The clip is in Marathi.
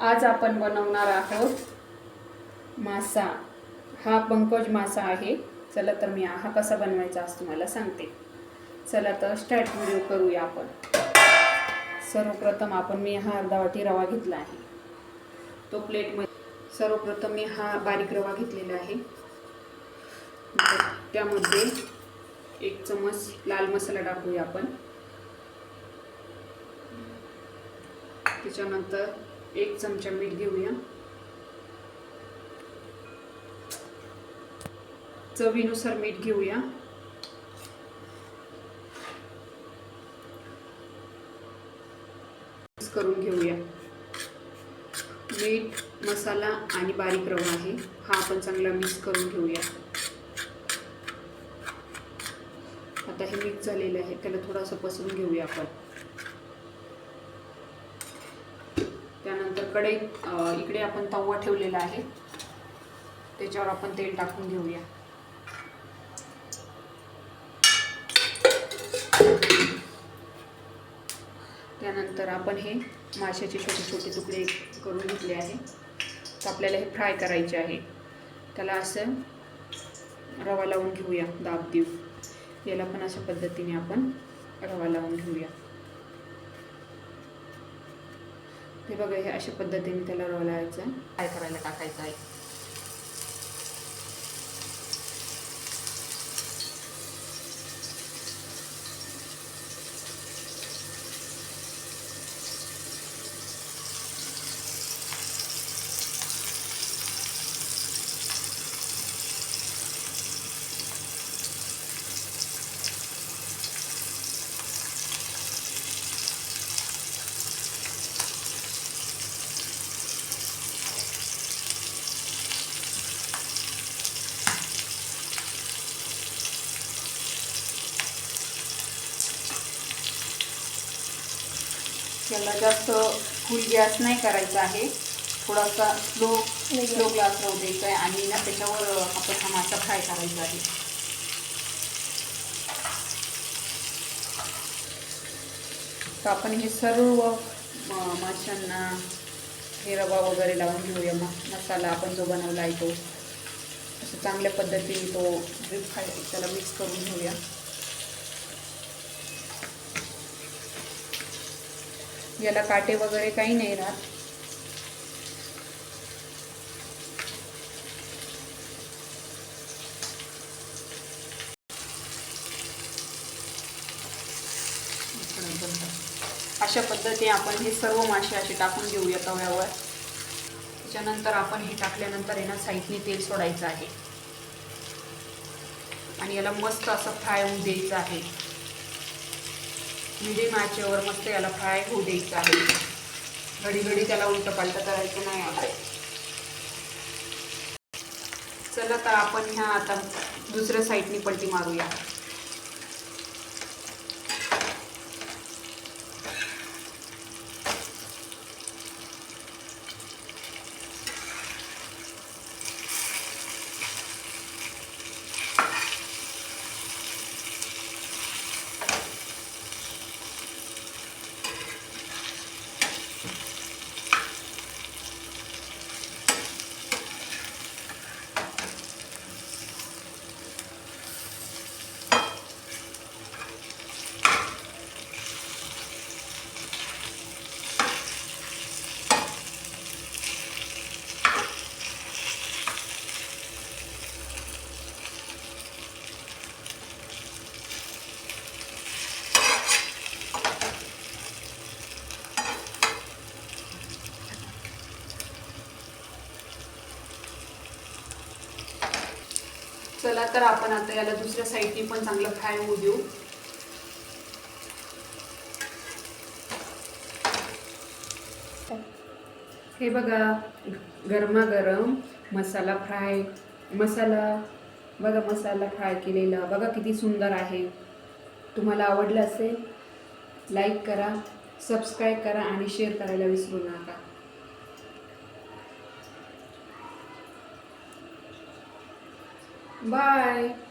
आज आपण बनवणार आहोत मासा. हा पंकज मासा आहे. चला तर मी हा कसा बनवायचा आज तुम्हाला सांगते. चला तर स्टार्ट व्हिडिओ करूया आपण. सर्वप्रथम आपण मी हा अर्धा वाटी रवा घेतला आहे. तो प्लेटमध्ये सर्वप्रथम मी हा बारीक रवा घेतलेला आहे. त्यामध्ये एक चमच लाल मसाला टाकूया आपण. त्याच्यानंतर एक चमचा मीठ घेऊया. चवीनुसार मीठ घेऊया. मिक्स करून घेऊया. मीठ मसाला आणि बारीक रवा आहे. हा आपण चांगला मिक्स करून घेऊया. आता हे मिक्स झालेलं आहे. त्याला थोडंसं पसरून घेऊया आपण. त्यानंतर इकडे आपण तवा ठेवलेला आहे. त्याच्यावर आपण तेल टाकून घेऊया. त्यानंतर आपण हे माशाचे छोटे छोटे तुकडे करून घेतले आहे. तर आपल्याला हे फ्राय करायचे आहे. त्याला असं रवा लावून घेऊया दाब देऊ याला पण अशा पद्धतीने आपण रवा लावून घेऊया. हे बघा हे अशा पद्धतीने त्याला रोलायचं काय करायला टाकायचं आहे? याला जास्त फुल गॅस नाही करायचा आहे. थोडासा स्लो स्लो ग्लास राहू द्यायचा आहे आणि ना त्याच्यावर आपण हा मासा फ्राय करायचा आहे. तर आपण हे सर्व म- माशांना हे रवा वगैरे लावून घेऊया. मग मसाला आपण जो बनवला आहे तो. असं चांगल्या पद्धतीने तो फ्राय त्याला मिक्स करून घेऊया. याला काटे वगैरे काही नाही राहत. अशा पद्धतीने आपण हे सर्व मासे असे टाकून घेऊया तव्यावर. त्याच्यानंतर आपण हे टाकल्यानंतर आहे ना साईडने तेल सोडायचं आहे. आणि याला मस्त असं फ्राय होऊन द्यायचं आहे. मिडियम आचेवर मस्त याला फ्राय होऊ द्यायचं आहे. घडी घडी त्याला उलटं पालटं करायचं नाही आहे. चला तर आपण ह्या आता दुसऱ्या साईडनी पलटी मारूया. चला तर आपण आता याला दुसऱ्या साईडनी पण चांगलं फ्राय होऊ देऊ. हे बघा गरमागरम मसाला फ्राय मसाला बघा मसाला फ्राय केलेला बघा किती सुंदर आहे. तुम्हाला आवडलं असेल लाईक करा सबस्क्राईब करा आणि शेअर करायला विसरू नका. Bye.